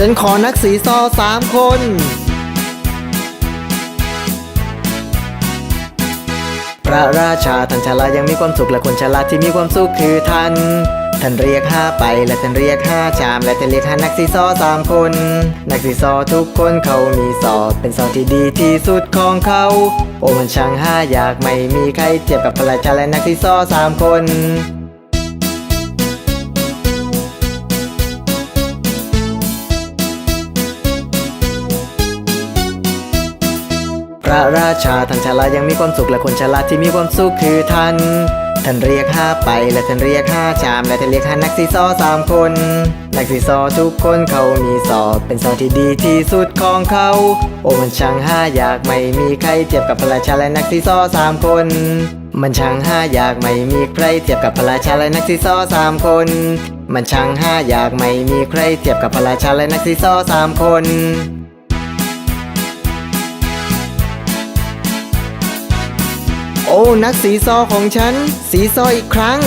ฉันขอนักสีซอสามคน พระราชาท่านฉลายังมีความสุขและคนฉลาดที่มีความสุขคือท่านท่านเรียกห้าไปและท่านเรียกห้าชาม และท่านเรียกห้านักสีซอสามคน นักสีซอทุกคนเขามีสอเป็นสอที่ดีที่สุดของเขา โอ้มันช่างห้าอยากไม่มีใครเทียบกับพระราชาและนักสีซอสามคน ระราชาท่านฉลายังมีความสุขและคนฉลาที่มีความสุขคือท่านท่านเรียกห้าไปและท่านเรียกห้าชาม และท่านเรียกห้านักสีซอสามคน นักสีซอทุกคนเขามีสอเป็นสอที่ดีที่สุดของเขา โอ้มันช่างห้าอยากไม่มีใครเทียบกับพระราชาและนักสีซอสามคน มันช่างห้าอยากไม่มีใครเทียบกับพระราชาและนักสีซอสามคน มันช่างห้าอยากไม่มีใครเทียบกับพระราชาและนักสีซอสามคน โอ้ นักสีซอของฉัน สีซออีกครั้ง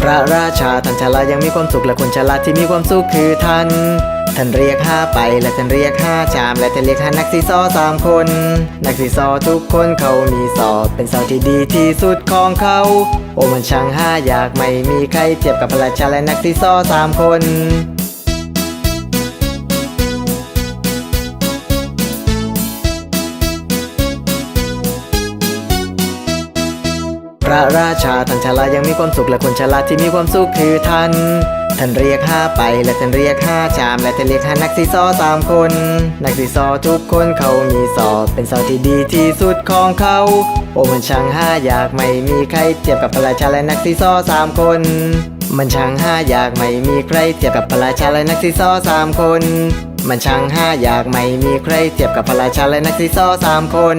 พระราชาท่านฉลายังมีความสุขและคนฉลาที่มีความสุขคือท่านท่านเรียกห้าไปและท่านเรียกห้าชาม และท่านเรียกห้านักสีซอสามคน นักสีซอทุกคนเขามีสอเป็นสอที่ดีที่สุดของเขา โอ้มันช่างห้าอยากไม่มีใครเทียบกับพระราชาและนักสีซอสามคน ระราชาท่านฉลายังมีความสุขและคนฉลาที่มีความสุขคือท่านท่านเรียกห้าไปและท่านเรียกห้าชาม และท่านเรียกห้านักสีซอสามคน นักสีซอทุกคนเขามีสอบเป็นสอบที่ดีที่สุดของเขา โอ้มันช่างห้าอยากไม่มีใครเทียบกับพระราชาและนักสีซอสามคน มันช่างห้าอยากไม่มีใครเทียบกับพระราชาและนักสีซอสามคน มันช่างห้าอยากไม่มีใครเทียบกับพระราชาและนักสีซอสามคน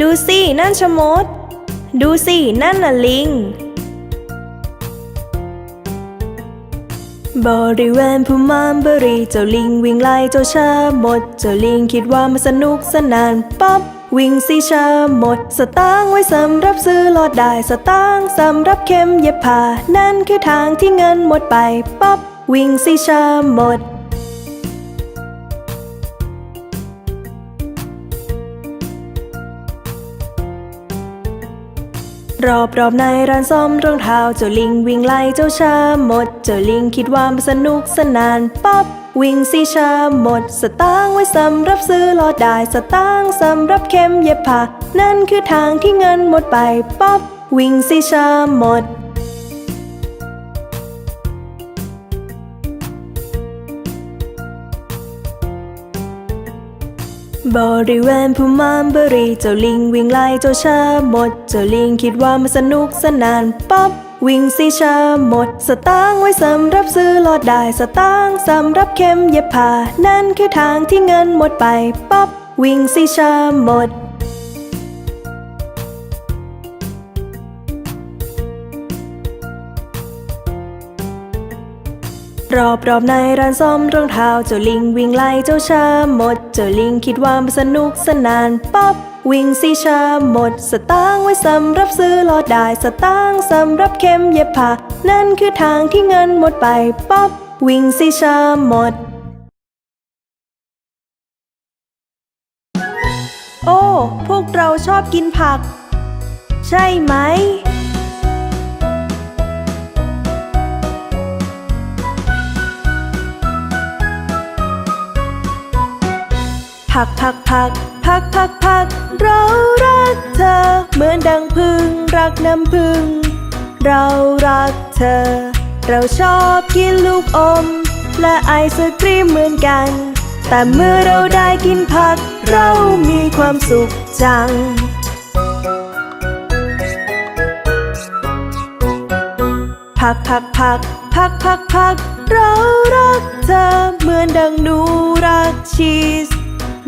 ดูสินั่นชะมด ดูสินั่นน่ะลิง บริเวณผู้มามบรีเจ้าลิงวิ่งไล่เจ้าชะมด เจ้าลิงคิดว่ามันสนุกสนานป๊อบวิ่งสิชะมด สตางไว้สำหรับซื้อลอดได้สตางสำหรับเข็มเย็บผ้านั่นคือทางที่เงินหมดไปป๊อบวิ่งสิชะมด รอบรอบในร้านซ่อมรองเท้าเจ้าลิงวิ่งไล่เจ้าชาหมด เจ้าลิงคิดว่ามันสนุกสนานป๊อบวิ่งสิชาหมด สตางค์ไว้สำหรับซื้อลอดได้สตางค์สำหรับเข็มเย็บผ้านั่นคือทางที่เงินหมดไปป๊อบวิ่งสิชาหมด บริเวณภูมามบรีเจ้าลิงวิ่งไล่เจ้าชาหมด เจ้าลิงคิดว่ามันสนุกสนานป๊อบวิ่งสีชาหมด สตางค์ไว้สำหรับซื้อลอดได้สตางค์สำหรับเข็มเย็บผ้านั่นคือทางที่เงินหมดไปป๊อบวิ่งสีชาหมด รอบรอบในร้านซ่อมรองเท้าเจ้าลิงวิ่งไล่เจ้าชาหมด เจ้าลิงคิดว่ามันสนุกสนานป๊อบวิ่งสิชาหมด สตางค์ไว้สำหรับซื้อลอดได้สตางค์สำหรับเข็มเย็บผ้านั่นคือทางที่เงินหมดไปป๊อบวิ่งสิชาหมด โอ้ พวกเราชอบกินผัก ใช่ไหม พักพักพักพักพักพักเรารักเธอ เหมือนดังพึ่งรักน้ำพึ่ง เรารักเธอ เราชอบกินลูกอม และไอศกรีมเหมือนกัน แต่เมื่อเราได้กินผัก เรามีความสุขจังพักพักพักพักพักพักเรารักเธอ เหมือนดังหนูรักชีส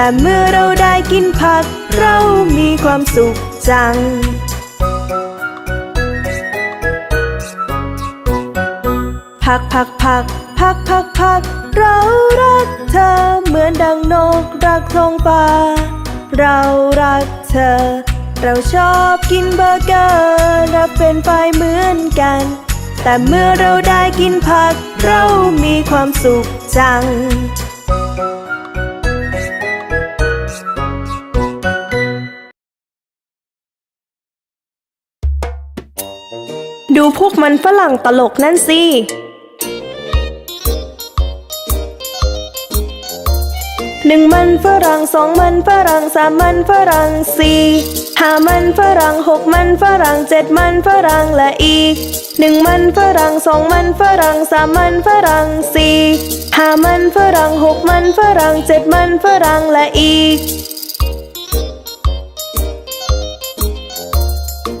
แต่เมื่อเราได้กินผัก เรามีความสุขจังพักพักพักพักพักพัก เรารักเธอเหมือนดังนกรักท้องฟ้า เรารักเธอ เราชอบกินเบอร์เกอร์และเป็นไฟรายเหมือนกัน แต่เมื่อเราได้กินผัก เรามีความสุขจัง พวกมันฝรั่งตลกนั่นสิหนึ่งมันฝรั่งสองมันฝรั่งสามมันฝรั่งสี่ห้ามันฝรั่งหกมันฝรั่งเจ็ดมันฝรั่งและอีกหนึ่งมันฝรั่งสองมันฝรั่งสามมันฝรั่งสี่ห้ามันฝรั่งหกมันฝรั่งเจ็ดมันฝรั่งและอีก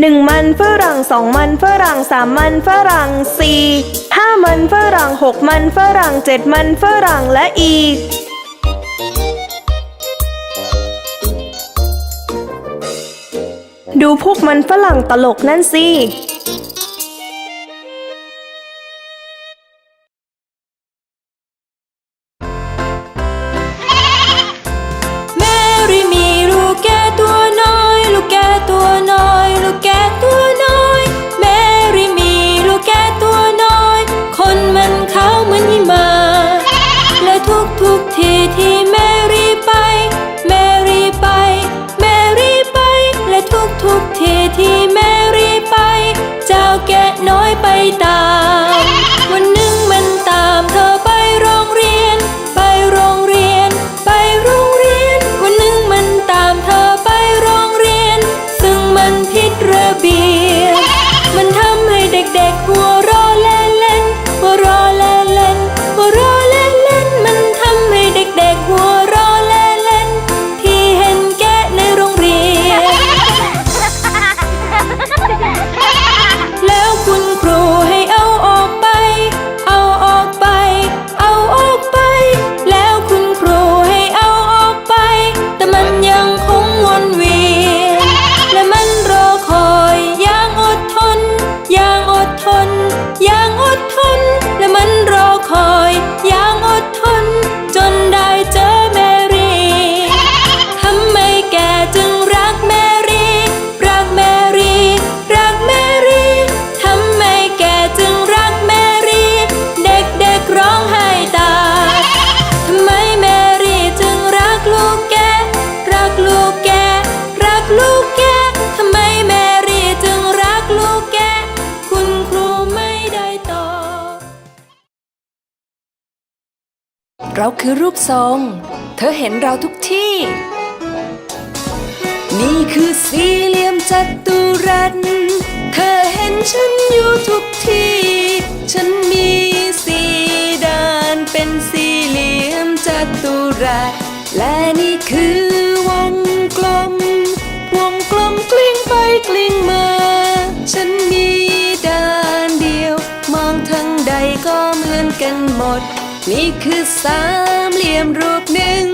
หนึ่งมันฝรั่งสองมันฝรั่งสามมันฝรั่งสี่ห้ามันฝรั่งหกมันฝรั่งเจ็ดมันฝรั่งและอีกดูพวกมันฝรั่งตลกนั่นสิ ทุกๆทีที่แมรี่ไป แมรี่ไป แมรี่ไป และทุกทุกทีที่แมรี่ไป เจ้าแกะน้อยไปตาม วันหนึ่งมันตามเธอไปโรงเรียน ไปโรงเรียน ไปโรงเรียน วันหนึ่งมันตามเธอไปโระเบียบมันทำให้เด็กๆหัวเราะ เราคือรูปทรง เธอเห็นเราทุกที่ นี่คือสี่เหลี่ยมจัตุรัส เธอเห็นฉันอยู่ทุกที่ ฉันมีสี่ด้านเป็นสี่เหลี่ยมจัตุรัส และนี่คือ สามเหลี่ยมรูปหนึ่ง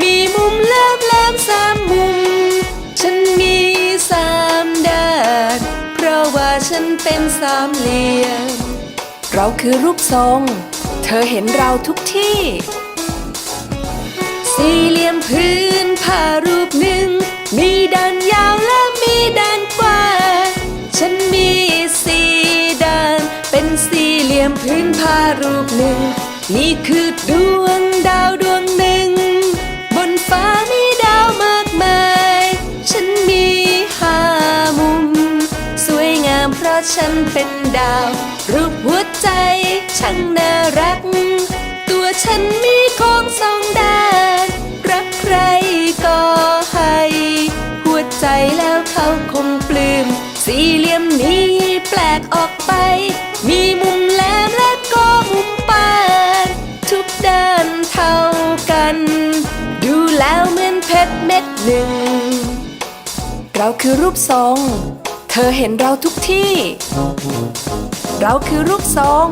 มีมุมแหลมแหลมสามมุม ฉันมีสามด้าน เพราะว่าฉันเป็นสามเหลี่ยม เราคือรูปทรง เธอเห็นเราทุกที่ สี่เหลี่ยมพื้นผ้ารูปหนึ่ง มีด้านยาวและมีด้านกว้างฉันมีสี่ด้าน เป็นสี่เหลี่ยมพื้นผ้ารูปหนึ่ง นี่คือดวงดาวดวงหนึ่ง บนฟ้ามีดาวมากมาย ฉันมีห้ามุม สวยงามเพราะฉันเป็นดาว รูปหัวใจช่างน่ารัก ตัวฉันมีโค้งสองด้าน รักใครก็ให้ หัวใจแล้วเขาคงปลื้มสี่เหลี่ยม หนึ่ง เราคือรูปทรง เธอเห็นเราทุกที่ เราคือรูปทรง